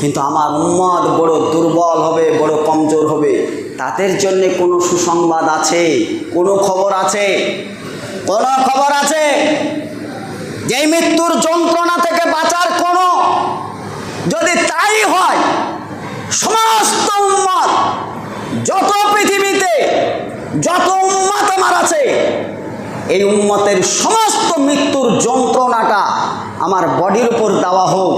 কিন্তু আমার উম্মত বড় দুর্বল হবে, বড় কমজোর হবে। তাদের জন্য কোনো সুসংবাদ আছে? কোনো খবর আছে? কোনো খবর আছে? যে মৃত্যুর যন্ত্রণা থেকে বাঁচার কোনো? যদি তাই হয়, সমস্ত উম্মত, যত পৃথিবীতে যত উম্মত আমার আছে, এই উম্মতের সমস্ত মৃত্যুর যন্ত্রণাটা আমার বডির উপর দেওয়া হোক।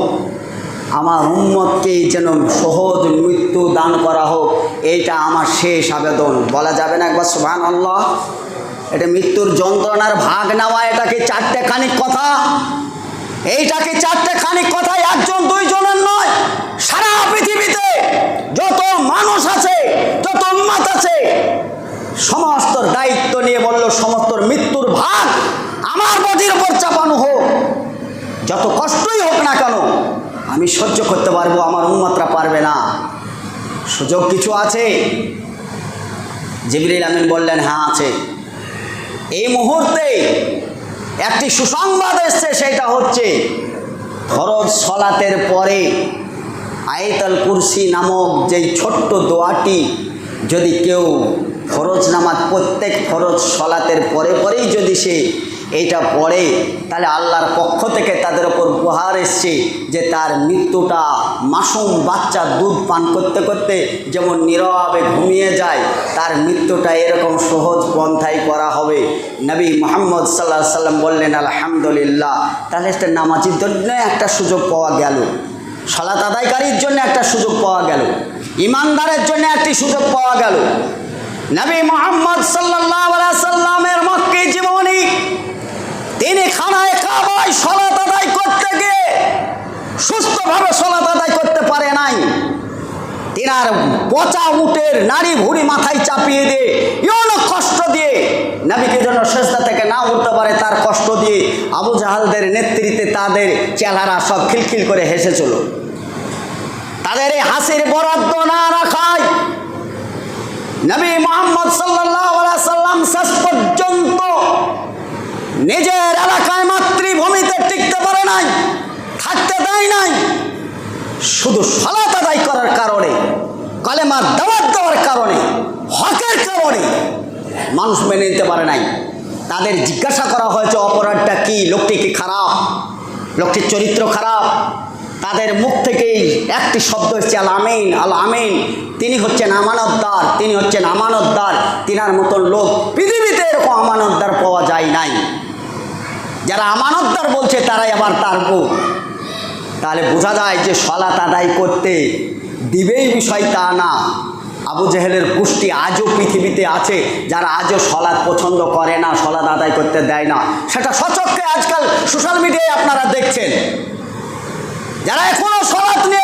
আমার উম্মতকে যেন সহজ মৃত্যু দান করা হোক, এইটা আমার শেষ আবেদন। বলা যাবে না একবার সুহান আল্লাহ এটা মৃত্যুর যন্ত্রণার ভাগ নেওয়া, এটাকে চারটে খানিক কথা। এইটাকে চারটে খানিক কথা, একজন দুইজনের নয়, সারা পৃথিবীতে যত মানুষ আছে, যত উন্মাত আছে সমস্ত দায়িত্ব নিয়ে বলল সমস্ত মৃত্যুর ভাগ আমার বদির উপর চাপানো হোক। যত কষ্টই হোক না কেন আমি সহ্য করতে পারব, আমার উন্মাত্রা পারবে না। সুযোগ কিছু আছে? জিবরিল আমিন বললেন হ্যাঁ আছে। এই মুহূর্তে একটি সুসংবাদ এসছে, সেটা হচ্ছে ফরজ সলাতের পরে আয়তাল কুরসি নামক যেই ছোট্ট দোয়াটি যদি কেউ ফরজ নামাজ, প্রত্যেক ফরজ সলাতের পরে পরেই যদি সে এইটা পড়ে, তাহলে আল্লাহর পক্ষ থেকে তাদের ওপর উপহার এসছে যে তার মৃত্যুটা মাসুম বাচ্চা দুধ পান করতে করতে যেমন নীরবে ঘুমিয়ে যায়, তার মৃত্যুটা এরকম সহজ পন্থায় করা হবে। নবী মোহাম্মদ সাল্লাহ সাল্লাম বললেন, আলহামদুলিল্লাহ। তাহলে একটা নামাজির জন্য একটা সুযোগ পাওয়া গেল। সলাত আদায়কারীর জন্য একটা সুযোগ পাওয়া গেল। ইমানদারের জন্য একটি সুযোগ পাওয়া গেল। নবী মোহাম্মদ সাল্লাহ সাল্লামের মক্কি জীবনী তিনি খানায় কাবায় সলাত আদায় করতে গিয়ে সুস্থভাবে সলাত আদায় করতে পারে নাই। তিনার পচা উটের নারী ভুড়ি মাথায় চাপিয়ে দিয়ে ইয়ন কষ্ট দিয়ে নবীকে যেন শেষদা থেকে না উঠতে পারে, তার কষ্ট দিয়ে আবু জাহালদের নেতৃত্বে তাদের চেহারা সব খিলখিল করে হেসেছিল তাদের এই হাসির বরাদ্দ না রাখায় নবী মোহাম্মদ সাল্লাম শেষ পর্যন্ত নিজের এলাকায় মাতৃভূমিতে টিকতে পারে নাই, থাকতে দেয় নাই। শুধু সলাত আদায় করার কারণে কলেমার দাওয়াত দেওয়ার কারণে, হকের কারণে মানুষ মেনে নিতে পারে নাই। তাদের জিজ্ঞাসা করা হয়েছে, অপরাধটা কি? লোকটি কি খারাপ? লোকটির চরিত্র খারাপ? তাদের মুখ থেকেই একটি শব্দ এসছে, আল আমিন আল আমিন। তিনি হচ্ছেন আমানতদার, তিনি হচ্ছেন আমানতদার। তিনার মতন লোক পৃথিবীতে এরকম আমানতদার পাওয়া যায় নাই। যারা আমানতদার বলছে, তারাই আবার তার বউ তাহলে বোঝা যায় যে সলাত আদায় করতে দিবেই বিষয় তা না। আবু জেহেলের গোষ্ঠী আজও পৃথিবীতে আছে, যারা আজও সলাদ পছন্দ করে না সলাদ আদায় করতে দেয় না। সেটা সচক্ষে আজকাল সোশ্যাল মিডিয়ায় আপনারা দেখছেন। যারা এখনও সলাদ নিয়ে